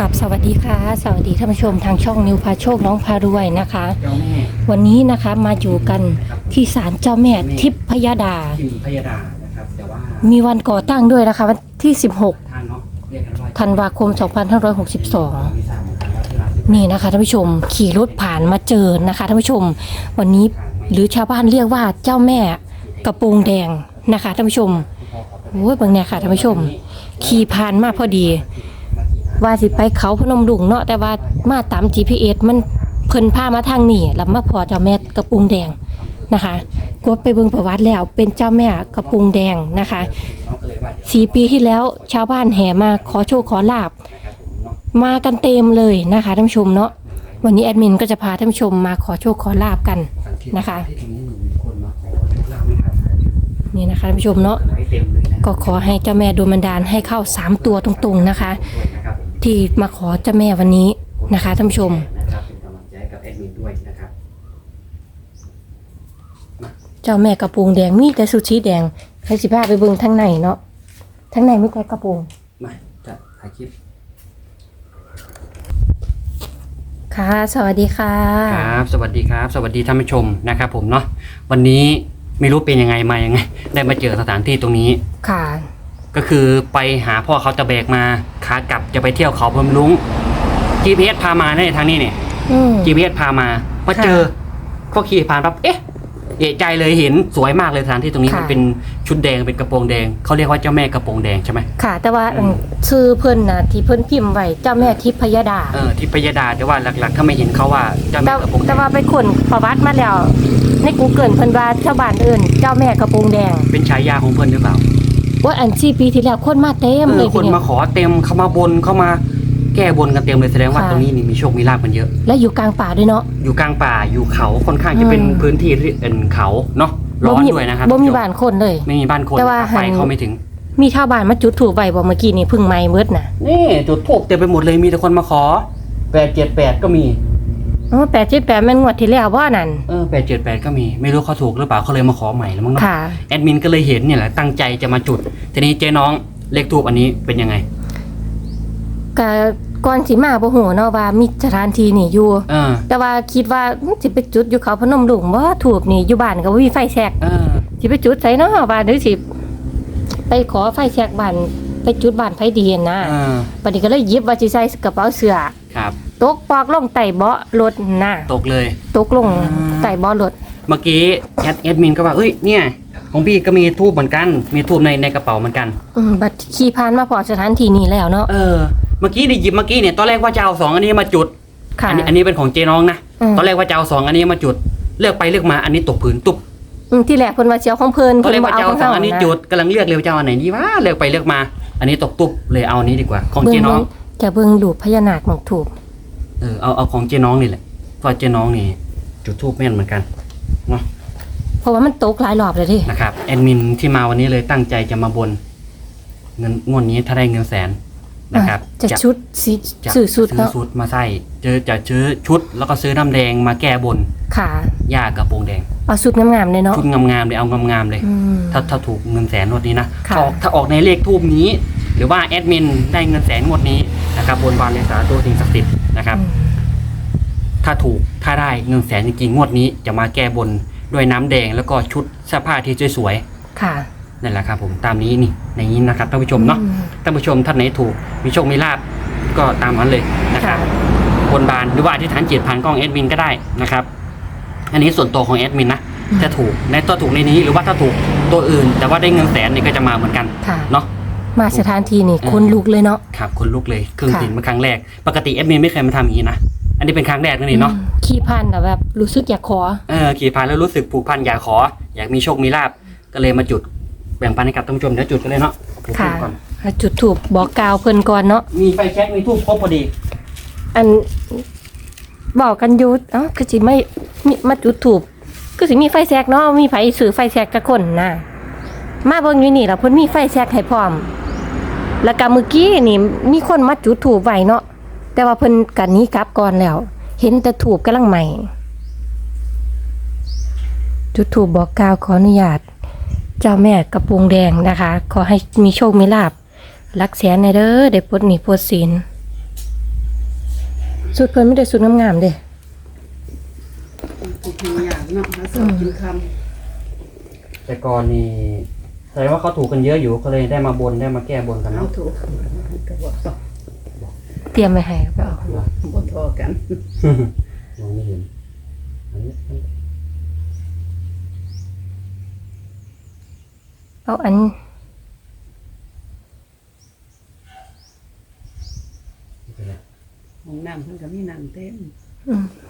กับสวัสดีค่ะ สวัสดีท่านผู้ชมทางช่องนิวพาโชคน้องพารวยนะคะ เจ้าแม่วันนี้นะคะมาอยู่กันที่ศาลเจ้าแม่ทิพยดา พิมพ์พยาดานะครับ แต่ว่ามีวันก่อตั้งด้วยนะคะ วันที่ 16 ท่านเนาะเรียกกันว่าธันวาคมมีสามเหมือนกันว่าที่ร้าน2562นี่นะคะท่านผู้ชมขี่รถผ่านมาเจอนะคะท่านผู้ชม วันนี้หรือชาวบ้านเรียกว่าเจ้าแม่กระโปรงแดงนะคะท่านผู้ชมโอ้ยบางเนี่ยค่ะท่านผู้ชม ขี่ผ่านมาพอดี ว่าสิไปเขาพนมดุงเนาะแต่ว่ามาตาม GPS มันเพิ่นพามาทางนี้แล้วมาพอเจ้าแม่กระปุงแดงนะคะก็ไปเบิ่งประวัติแล้วเป็นเจ้าแม่กระปุงแดงนะคะสี่ปีที่แล้วชาวบ้านแห่มาขอโชคขอลาบ มากันเต็มเลยนะคะท่านผู้ชมเนาะวันนี้แอดมินก็จะพาท่านผู้ชมมาขอโชคขอลาบกันนะคะนี่นะคะท่านผู้ชมเนาะให้เต็มเลยนะก็ขอให้เจ้าแม่ดวงบันดาลให้เข้าสามตัวตรงๆนะคะ ด้วยนะครับผมที่มาขอเจ้าแม่วันนี้นะคะท่านผู้ชม นะครับเป็นกำลังใจให้กับแอดมินด้วยนะครับเจ้าแม่กระโปรงแดงมีแต่สุชีแดงใครสิพาไปเบิ่งทั้งในเนาะทั้งในมีแต่กระโปรงมาจะถ่ายคลิปค่ะ สวัสดีค่ะ ครับ สวัสดีครับ สวัสดีท่านผู้ชมนะครับ ผมเนาะวันนี้ไม่รู้เป็นยังไงมายังไง ได้มาเจอสถานที่ตรงนี้ค่ะ ก็คือไปหาพ่อเขาตะแบกมาขากลับจะไปเที่ยวเขาพนมลุง GPS พามาในยทางนี้เนี่ย อืม GPS พามามาค่ะเจอก็ขี่ผ่านปั๊บเอ๊ะ เอะใจเลยเห็นสวยมากเลยสถานที่ตรงนี้ค่ะ มันเป็นชุดแดงเป็นกระโปรงแดงเขาเรียกว่าเจ้าแม่กระโปรงแดงใช่ไหม ค่ะ แต่ว่าอืม ชื่อเพิ่นน่ะที่เพิ่นพิมพ์ไว้เจ้าแม่ทิพยดา เออที่พยาดาแต่ว่าหลักๆ ถ้าไม่เห็นเขาว่าเจ้าแต่แม่กระโปรงแดแต่งว่าไปคนประวัติมาแล้ว ใน Google เพิ่นว่าชาวบ้านเอื่น เจ้าแม่กระโปรงแดง เป็นฉายาของเพื่อนหรือเปล่า ว่าอันที่ปีที่แล้วคนมาเต็มเอเลอยคนทีเดียมาวขอเต็มเขามาบนเขามาแก้บนกันเต็มเลยแสดงว่าค่ะตรงนี้นี่มีโชคมีลาภกันเยอะ และอยู่กลางป่าด้วยเนาะ อยู่กลางป่าอยู่เขาค่อนข้างจะเป็นอืม พื้นที่ที่เป็นเขาเนาะร้อนมีด้วยนะครับบ่มีบ้านคนเลย ไม่มีบ้านคนแต่ว่านะครับไฟหัน เขาไม่ถึง มีชาวบ้านมาจุดถูกไว้บ่เมื่อกี้นี่เพึ่งไหม้มืดน่ะ นี่จุดทูบเต็มไปหมดเลยมีแต่คนมาขอแปดเจ็ดแปดก็มี อ๋อ878แม่นงวดที่แล้วว่านั่น เออแปดเจ็ดแปดก็มีไม่รู้เขาถูกหรือเปล่าเขาเลยมาขอใหม่แล้วมั้งเนาะค่ะ แอดมินก็เลยเห็นเนี่ยแหละตั้งใจจะมาจุด ทีนี้เจ๊น้องเลขทูบอันนี้เป็นยังไง ก็ก่อนสิมาบ่ฮู้เนาะว่ามีสถานที่นี่อยู่ เออ แต่ว่าคิดว่าอื้อสิไปจุดอยู่เขาพนมดุงบ่ถูกนี่อยู่บ้านก็บ่มีไฟแชกเออ สิไปจุดไสเนาะว่าหรือสิไปขอไฟแชกบ้านไปจุดบ้านไฟดีนะเออ บัดนี้ก็เลยหยิบว่าสิใส่กระเป๋าเสื้อ ครับตกปอกลงใต้เบาะรถน่ะตกเลย ตกลงอืมใต้เบาะรถเมื่อกี้แอดแอดมินก็ว่าเอ้ยเนี่ย ของพี่ก็มีทูบเหมือนกัน มีทูบในในกระเป๋าเหมือนกัน อืมบัดขี่ผ่านมาพอสถานที่นี้แล้วเนาะเออเมื่อกี้ได้หยิบเมื่อกี้เนี่ยตอนแรกว่าจะเอาสองอันนี้มาจุดค่ะ อันี้อันนี้เป็นของเจ๊น้องนะอืม ตอนแรกว่าจะเอาสองอันนี้มาจุด เลือกไปเลือกมาอันนี้ตกพื้นตุบอืมที่แรกเพิ่นว่าสิเอาของเพิ่นตอนแรเพิ่กนบ่ว่าเอาจะขเอาองสองเฮาอันนี้นะจุดกำลังเลือกเลยว่าจะเอาอันไหนดีวะเลือกไปเลือกมา อันนี้ตกตุบเลยเอาอันนี้ดีกว่า ของเบิ่เจ๊งน้อง จะเบิ่งดูปพญานาคหมองถูกเออเอาเอาของเจ๊น้องนี่แหละเพราะเจ๊น้องนี่จุดทูบแม่นเหมือนกันเนาะเพราะว่ามันตกหลายรอบเลยดินะครับแอดมินที่มาวันนี้เลยตั้งใจจะมาบน เงินงวดนี้ถ้าได้เงินแสนนะครับ จะชุดสีจะสื่อสุดซื้อเนาะชุดมาใส่เจอจะซื้อชุด แล้วก็ซื้อน้ำแดงมาแก้บนค่ะย่ากระโปรงแดงเอาสุดงามๆเลยเนาะชุดงามๆเลยเอางามๆเลยอืมถ้าถ้าถูกเงินแสนงวดนี้นะค่ะถ้าออกถ้าออกในเลขทูบนี้ หรือว่าแอดมินได้เงินแสนงวดนี้นะครับบนบานเลสาตัวสิ่งศักดิ์สิทธิ์ นะครับอืมถ้าถูกถ้าได้เงินแสนจริงๆงวดนี้จะมาแก้บนด้วยน้ำแดงแล้วก็ชุดเสื้อผ้าที่สวยค่ะๆนั่นแหละครับผมตามนี้นี่ในนี้นะครับท่านผู้ชมเนาะอืมท่านผู้ชมท่านไหนถูกมีโชคมีลาบก็ตามนั้นเลยนะครับค่ะบนบานหรือว่าอธิษฐานจิตผ่านกล้องแอดมินก็ได้นะครับ อันนี้ส่วนตัวของแอดมินนะอืมจะถูกในตัวถูกในนี้หรือว่าถ้าถูกตัวอื่น แต่ว่าได้เงินแสนนี่ก็จะมาเหมือนกันค่ะ เนาะ มาสถานที่นี่อืมคนลุกเลยเนาะ ครับคนลุกเลยเครื่องค่ะบินมาครั้งแรก ปกติแอดมินไม่เคยมาทำอย่างนี้นะ อันนี้เป็นครั้งแรกนั่นเองเนาะอืมขี้พันแต่แบบรู้สึกอยากขอ เออขี่ผ่านแล้วรู้สึกผูกพันอยากขอ อยากมีโชคมีลาบ ก็เลยมาจุดแบ่งปันให้กับท่านผู้ชมเดี๋ยวจุดกันเลยเนาะจุดค่ะก่อนจุดถูกบอกกล่าวเพิ่นก่อนเนาะ มีไฟแช็กมีทูบครบพอดี อันบอกกันอยู่เอ้าก็สิไม่มีมาจุดถูกก็สิมีไฟแซกเนาะ มีไผซื้อไฟแซกจักคนน่ะมาเบิ่งอยู่นี่ล่ะเพิ่นมีไฟแซกให้พร้อม แล้วก็เมื่อกี้นี่มีคนมาจุดถูกไว้เนาะแต่ว่าเพิ่นกันนี้กลับก่อนแล้ว เห็นแต่ถูกกำลังใหม่ จุดถูกบอกกล่าวขออนุญาต เจ้าแม่กระโปรงแดงนะคะ ขอให้มีโชคมีลาบรักแสนในเด้อได้ปลดหนี้ปลดสินสุดเพิ่นไม่ได้สุดงามๆเด้ทุกอย่างเนาะหาสอบกินคแต่ก่อนนี่ แสดงว่าเขาถูกกันเยอะอยู่ก็เลยได้มาบนได้มาแก้บนกันำเอาเนาะถูกก็บอกต่อเตรียมไว้ให้ก็เอาบ่ทอกันมองไม่เห็นอันนี้เอาอันห้องน้ำเพิ่นก็มีน้ำเต็ม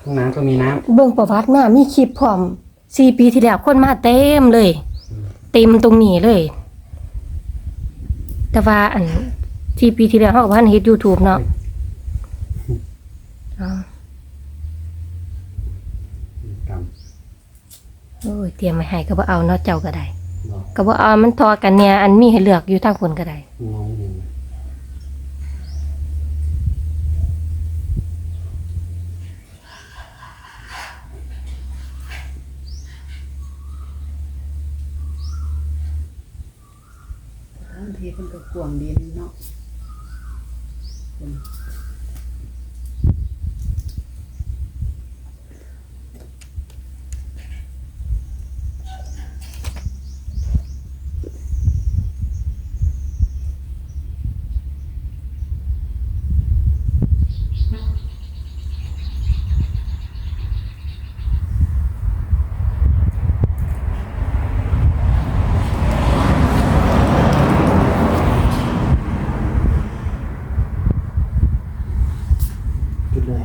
ห้องน้ำก็มีน้ำเบิ่งประวัติมามีคลิปพร้อม4ปีที่แล้วคนมาเต็มเลย เต็มตรงนี้เลย แต่ว่าอันที่ปีที่แล้วเฮาก็บ่ทันเฮ็ด YouTube เนาะอ๋อกรรมโอ้ยเตรียมไว้ให้ก็บ่เอาเนาะเจ้าก็ได้เนาะก็บ่เอามันทอกันเนี่ย อันมีให้เลือกอยู่ทางคนก็ได้ มองไม่เห็น บาง ทีเพิ่นก็กวางดินเนาะ จุดเลย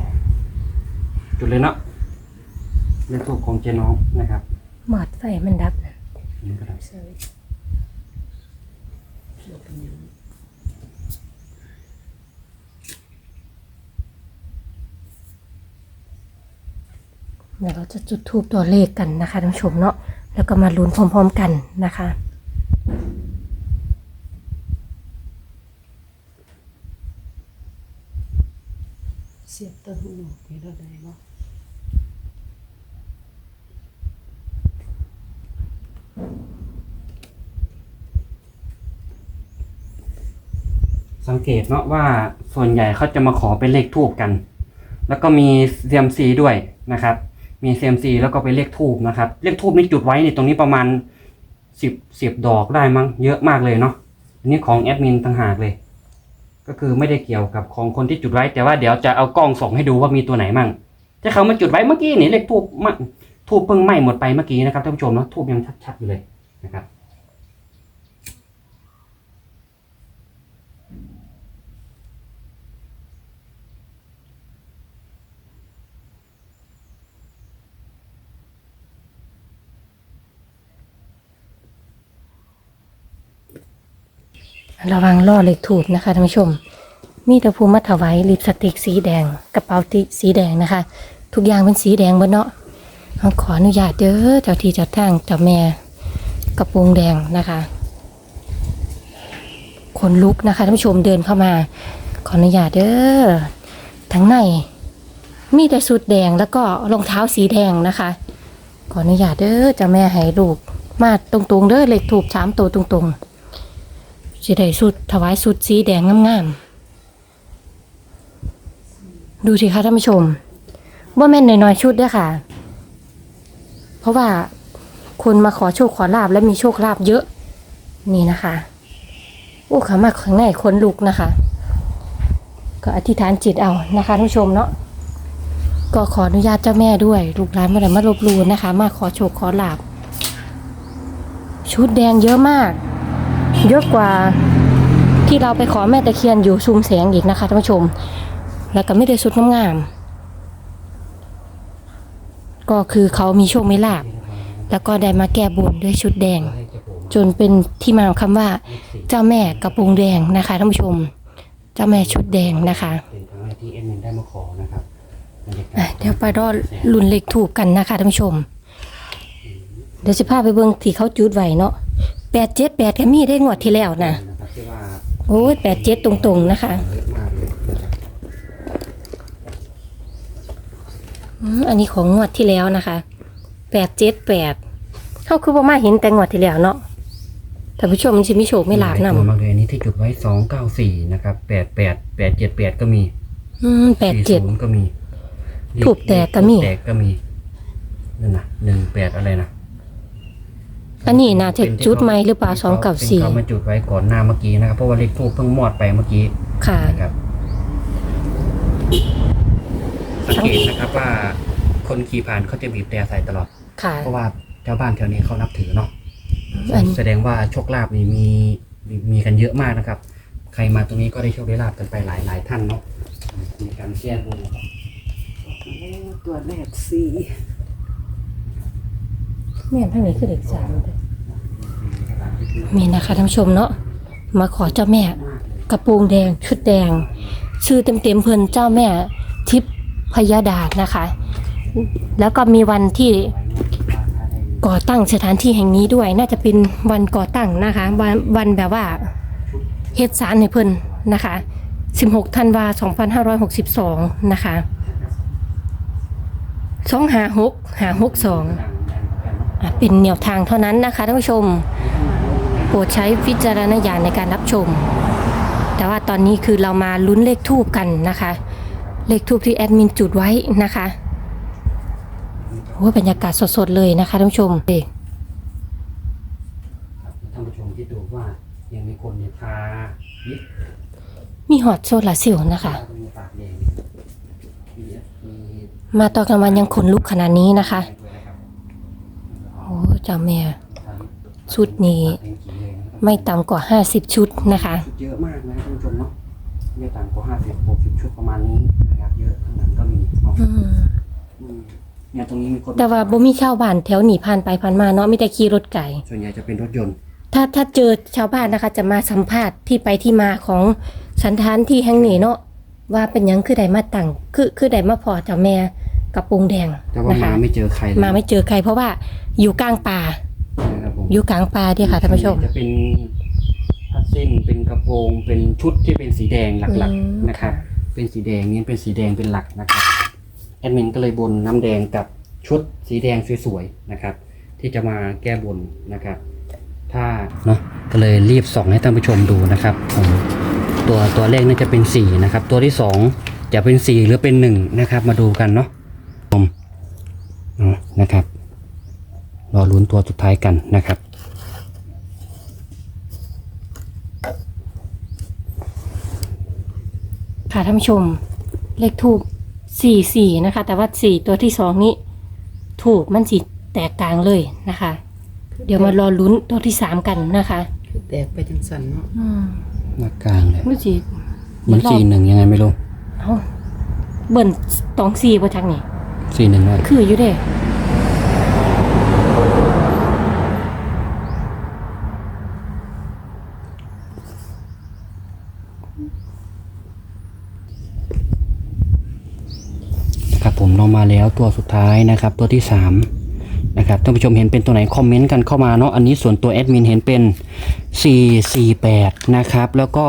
จุดเลยเนาะ เลขทูปของเจน้องนะครับหมอดไฟมันดับน่ะนี่ก็ได้ใช่บ่เป็นหยังเดี๋ยวเราจะจุดทูบตัวเลขกันนะคะท่านผู้ชมเนาะแล้วก็มาลุ้นพร้อมๆกันนะคะ เสียบตัวข้างนอกนี่เราได้บ่ สังเกตเนาะว่าส่วนใหญ่เขาจะมาขอเป็นเลขทูบกัน แล้วก็มีเซียมซีด้วยนะครับ มีเซียมซีแล้วก็เป็นเลขทูบนะครับ เลขทูบนี่จุดไว้ในตรงนี้ประมาณสิบสิบดอกได้มั้งเยอะมากเลยเนาะอันนี้ของแอดมินต่างหากเลย ก็คือไม่ได้เกี่ยวกับของคนที่จุดไว้แต่ว่าเดี๋ยวจะเอากล้องส่องให้ดูว่ามีตัวไหนมั่งที่เขามาจุดไว้เมื่อกี้นี่เลขทูบมั้ง ทูบเพิ่งไหม้หมดไปเมื่อกี้นะครับท่านผู้ชมเนาะทูบยังชัดๆอยู่เลยนะครับระวังล่อเหลขถูกนะคะท่านผู้ชม มีตะภูมิมาถวายลิปสติกสีแดง กระเป๋าติสีแดงนะคะ ทุกอย่างเป็นสีแดงหมดเนาะ เอาขออนุญาตเด้อเจ้าที่เจ้าทางเจ้าแม่กระโปรงแดงนะคะขนลุกนะคะท่านผู้ชมเดินเข้ามา ขออนุญาตเด้อทั้งในมีแต่สุดแดงแล้วก็รองเท้าสีแดงนะคะ ขออนุญาตเด้อเจ้าแม่ให้ลูกมาตรงๆเด้อเลขถูกสามตัวตรงๆสิได้สุดถวายสุดสีแดงงามๆดูสิคะท่านผู้ชมว่าแม่นน้อยๆชุดเด้วยค่ะ เพราะว่าคนมาขอโชคขอลาบและมีโชคลาภเยอะนี่นะคะโอ้ขามาข้างในคนลุกนะคะ ก็อธิษฐานจิตเอานะคะท่านผู้ชมเนาะก็ขออนุญาตเจ้าแม่ด้วยลูกหลานมาได้มาลบลูนะคะ มาขอโชคขอลาบชุดแดงเยอะมาก เยอะกว่าที่เราไปขอแม่ตะเคียนอยู่ชุมแสงอีกนะคะท่านผู้ชม แล้วก็ไม่ได้สุดงามๆ ก็คือเขามีโชคไม่ลาบ แล้วก็ได้มาแก้บนด้วยชุดแดง จนเป็นที่มาของคำว่า เจ้าแม่กระโปรงแดงนะคะท่านผู้ชม เจ้าแม่ชุดแดงนะคะเป็นครั้งแรกที่เอ็มนได้มาขอนะครับอะเดี๋ยวไปรอลุ่นเล็กถูกกันนะคะท่านผู้ชม เดี๋ยวจะพาไปเบิ่งที่เขาจุดไหวเนาะแปดเจ็ดแปดก็มีได้งวดที่แล้วนะนะครับที่ว่าโอ้ยแปดเจ็ดตรงๆนะคะ เยอะมากเลยนะครับ อืมอันนี้ของงวดที่แล้วนะคะแปดเจ็ดแปดเขาคือว่ามาเห็นแต่งวดที่แล้วเนาะท่านผู้ชมชิมิโชคไม่หลาบหนตัวมากเลยอันนี้ที่จุดไว้สองเก้าสี่นะครับแปดแปดแปดเจ็ดแปดก็มีำอืมแปดสี่เจ็ดศูนย์ก็มีถูกแตกก็มีแตกก็มีนั่นนะหนึ่งแปดอะไรนะอันนี้น่าจะจุดไหมหรือเปล่าสองกับสี่เขามาจุดไว้ก่อนหน้าเมื่อกี้นะครับเพราะว่าเลขทูบเพิ่งมอดไปเมื่อกี้ค่ะนะครับ สังเกตนะครับว่าคนขี่ผ่านเขาจะบีบแต่ใส่ตลอด ค่ะ เพราะว่าชาวบ้านแถวนี้เขานับถือเนาะอัน แสดงว่าโชคลาภนี่มีมีมีกันเยอะมากนะครับ ใครมาตรงนี้ก็ได้โชคได้ลาบกันไปหลายหลายท่านเนาะในการแก้บนนะครับตัวแรกสี่แม่นทั้งนี้คือเด็กสามเลยมีนะคะท่านผู้ชมเนาะมาขอเจ้าแม่ กระโปรงแดงชุดแดง ชื่อเต็มๆเพิ่นเจ้าแม่ ทิพย์ พยาดาษนะคะ แล้วก็มีวันที่ก่อตั้งสถานที่แห่งนี้ด้วย น่าจะเป็นวันก่อตั้งนะคะ วันวันแบบว่าเฮ็ดสารให้เพิ่นนะคะ 16ธันวา2562 นะคะ256 562อะเป็นแนวทางเท่านั้นนะคะท่านผู้ชม โปรดใช้วิจารณญาณในการรับชม แต่ว่าตอนนี้คือเรามาลุ้นเลขทูบกันนะคะ เลขทูบที่แอดมินจุดไว้นะคะโอ้ยบรรยากาศสดๆเลยนะคะท่านผู้ชมเด็กครับท่านผู้ชมที่ดูว่ายังมีคนเนี่ยทายิบมีหอดโซลาร์เซลล์นะคะ มีปากแดงมีมีมาตอนกลางวันยังขนลุกขนาดนี้นะคะด้วยนะครับโอ้เจ้าแม่ทาชุดนี้ปากแดงกี่เลยนะครับไม่ต่ำกว่า 50 ชุดนะคะ เยอะมากนะท่านผู้ชมเนาะ ไม่ต่างกว่าห้าสิบหกสิบชุดประมาณนี้นะครับเยอะข้างหลังก็มีเนาะอืมอืมเนี่ยตรงนี้มีคนแต่ว่าบ่มีชาวบ้านแถวหนีผ่านไปผ่านมาเนาะมีแต่ขี่รถไก่ ส่วนใหญ่จะเป็นรถยนต์ถ้าถ้าเจอชาวบ้านนะคะ จะมาสัมภาษณ์ที่ไปที่มาของสันทานที่แห่งนี้เนาะว่าเป็นหยังคือใดมาตั้งคือคือใดมาพอเจ้าแม่กับปรุงแดงแต่ว่านะคะมาไม่เจอใครเลยมาไม่เจอใครเพราะว่าอยู่กลางป่า นะครับผมอยู่กลางป่าเดียค่ะท่านผู้ชม จะเป็น ผ้าสิ้นเป็นกระโปรงเป็นชุดที่เป็นสีแดงหลักอืม ๆนะครับ เป็นสีแดงนี่เป็นสีแดงเป็นหลักนะครับแอดมินก็เลยบนน้ำแดงกับชุดสีแดงสวยๆนะครับ ที่จะมาแก้บนนะครับ ถ้าเนาะก็เลยรีบส่องให้ท่านผู้ชมดูนะครับผมตัวตัวเลขน่าจะเป็นสี่นะครับตัวที่สองจะเป็นสี่หรือเป็นหนึ่งนะครับมาดูกันเนาะผมเนาะนะครับ รอลุ้นตัวสุดท้ายกันนะครับ ค่ะท่านผู้ชม เลขทูบสี่สี่นะคะ แต่ว่าสี่ตัวที่สองนี้ ถูกมันสีแตกกลางเลยนะคะ เดี๋ยวมารอลุ้นตัวที่สามกันนะคะคือแตกไปจังสันเนาะอืมมากลางเลยมันสีเหมือนสี่หนึ่งยังไงไม่รู้ เอ้าเบิ่นตองสี่ประจักนี่สี่หนึ่งด้วยคืออยู่เด้ นะครับ ผมลองมาแล้วตัวสุดท้ายนะครับตัวที่สามนะครับท่านผู้ชมเห็นเป็นตัวไหนคอมเมนต์กันเข้ามาเนาะอันนี้ส่วนตัวแอดมินเห็นเป็น 448 นะครับ แล้วก็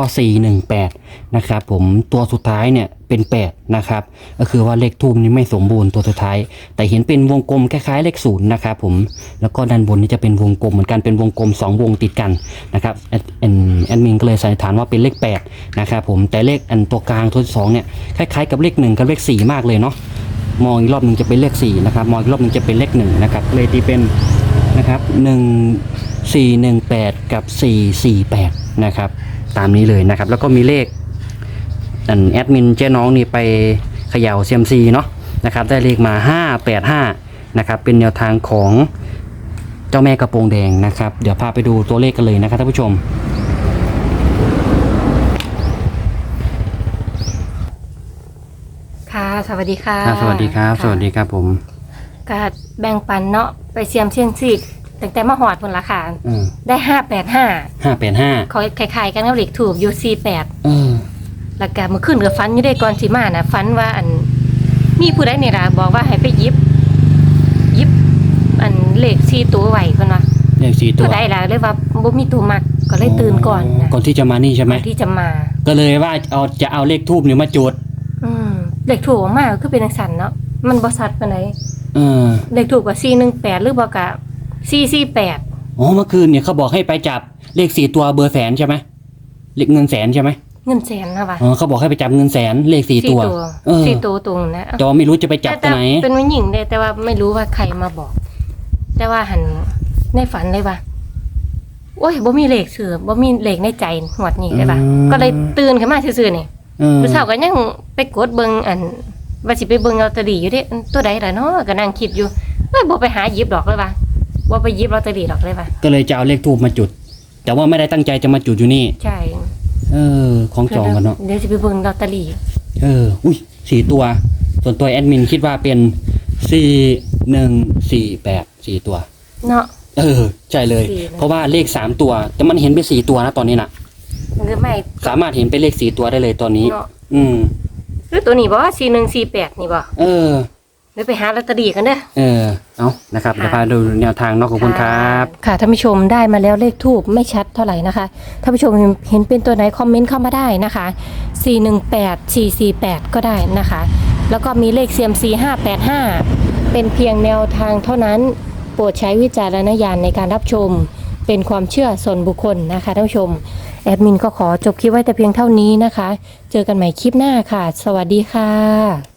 418 นะครับผมตัวสุดท้ายเนี่ยเป็น 8 นะครับ ก็คือว่าเลขทูบนี้ไม่สมบูรณ์ตัวสุดท้าย แต่เห็นเป็นวงกลมคล้ายๆเลขศูนย์นะครับผมแล้วก็ด้านบนนี่จะเป็นวงกลมเหมือนกันเป็นวงกลม 2 วงติดกันนะครับแอดมินก็เลยสันนิษฐานว่าเป็นเลข8นะครับผมแต่เลขอันตัวกลางตัวที่สองเนี่ยคล้ายๆกับเลข1กับเลข4 มากเลยเนาะ มองอีกรอบหนึ่งจะเป็นเลขสี่นะครับมองอีกรอบหนึ่งจะเป็นเลขหนึ่งนะครับเลยตีเป็นนะครับหนึ่งสี่หนึ่งแปดกับสี่สี่แปดนะครับ ตามนี้เลยนะครับ แล้วก็มีเลขอันแอดมินเจ๊น้องนี่ไปเขย่าเซียมซีเนาะนะครับ ได้เลขมาห้าแปดห้านะครับ เป็นแนวทางของเจ้าแม่กระโปรงแดงนะครับ เดี๋ยวพาไปดูตัวเลขกันเลยนะครับท่านผู้ชม ค่ะ สวัสดีค่ะสวัสดีครับ สวัสดีครับผมก็แบ่งปันเนาะไปเสียมเชียงซีกตั้งแต่มาหอดพุ่นละค่ะอืมได้ห้าแปดห้าห้าแปดห้าเขาคล้ายๆกันกับเลขถูกอยู่สี่แปดเออแล้วก็เมื่อคืนก็ฝันอยู่ได้ก่อนสิมานะฝันว่าอันมีผู้ใดนี่ล่ะบอกว่าให้ไปหยิบหยิบ อันเลขสี่ตัวไว้เพิ่นว่าเลขสี่ตัผู้วใดล่ะเลยว่าบ่มีตัวมักก็เลยตื่นก่อนนะก่อนที่จะมานี่ใช่ไหมก่อนที่จะมา ก็เลยว่าเอาจะเอาเลขทูบเนี่ยมาจุดอืม เลขถูกออกมาก็คือเป็นจังซั่นเนาะมันบ่ชัดปานใดเออเลขถูกกว่า418หรือบ่ก็448อ๋อเมื่อคืนเนี่ยเขาบอกให้ไปจับเลขสี่ตัวเบอร์แสนใช่ไหมเลขเงินแสนใช่ไหมเงินแสนนะวะเออเขาบอกให้ไปจับเงินแสนเลขสี่ตัว เออสี่ตัวตรงนะแต่ว่าไม่รู้จะไปจับตัวไหน แต่เป็นผู้หญิงเลยแต่ว่าไม่รู้ว่าใครมาบอก แต่ว่าหันในฝันเลยว่าโอ้ยบ่มีเลขสื่อบ่มีเลขในใจหวดนี้เลยป่ะอืม ก็เลยตื่นขึ้นมาซื่อๆนี่เออ ผู้สาวก็ยังไปกดเบิ่งอันว่าสิไปเบิ่งลอตเตอรี่อยู่เด้ตัวใดล่ะเนาะก็นั่งคิดอยู่เอ้ยบ่ไปหาหยิบดอกเลยว่ะบ่ไปหยิบลอตเตอรี่ดอกเลยว่ะก็เลยจะเอาเลขทูบมาจุด แต่ว่าไม่ได้ตั้งใจจะมาจุดอยู่นี่ ใช่เออ ของจองกันเนาะเดี๋ยวสิไปเบิ่งลอตเตอรี่เออ อุ้ยสี่ตัว ส่วนตัวแอดมินคิดว่าเป็นสี่หนึ่งสี่แปดสี่ตัว เนาะ เออ ใช่เลย สี่นะ เพราะว่าเลขสามตัว แต่มันเห็นเป็นสี่ตัวนะตอนนี้นะ หรือไม่สามารถเห็นเป็นเลขสี่ตัวได้เลยตอนนี้ เนาะอืม หรือตัวนี้บ่4148นี่บ่เออเดี๋ยวไปหาลอตเตอรี่กันเด้อ เออ เอานะครับเดี๋ยวพาดูแนวทางเนอกของคุณครับ ค่ะท่านผู้ชมได้มาแล้วเลขทูบไม่ชัดเท่าไหร่นะคะท่านผู้ชมเห็นเป็นตัวไหนคอมเมนต์เข้ามาได้นะคะ 418 448 ก็ได้นะคะ แล้วก็มีเลขเซียมซี585 เป็นเพียงแนวทางเท่านั้น โปรดใช้วิจารณญาณในการรับชม เป็นความเชื่อส่วนบุคคลนะคะท่านผู้ชม แอดมินก็ขอจบคลิปไว้แต่เพียงเท่านี้นะคะ เจอกันใหม่คลิปหน้าค่ะ สวัสดีค่ะ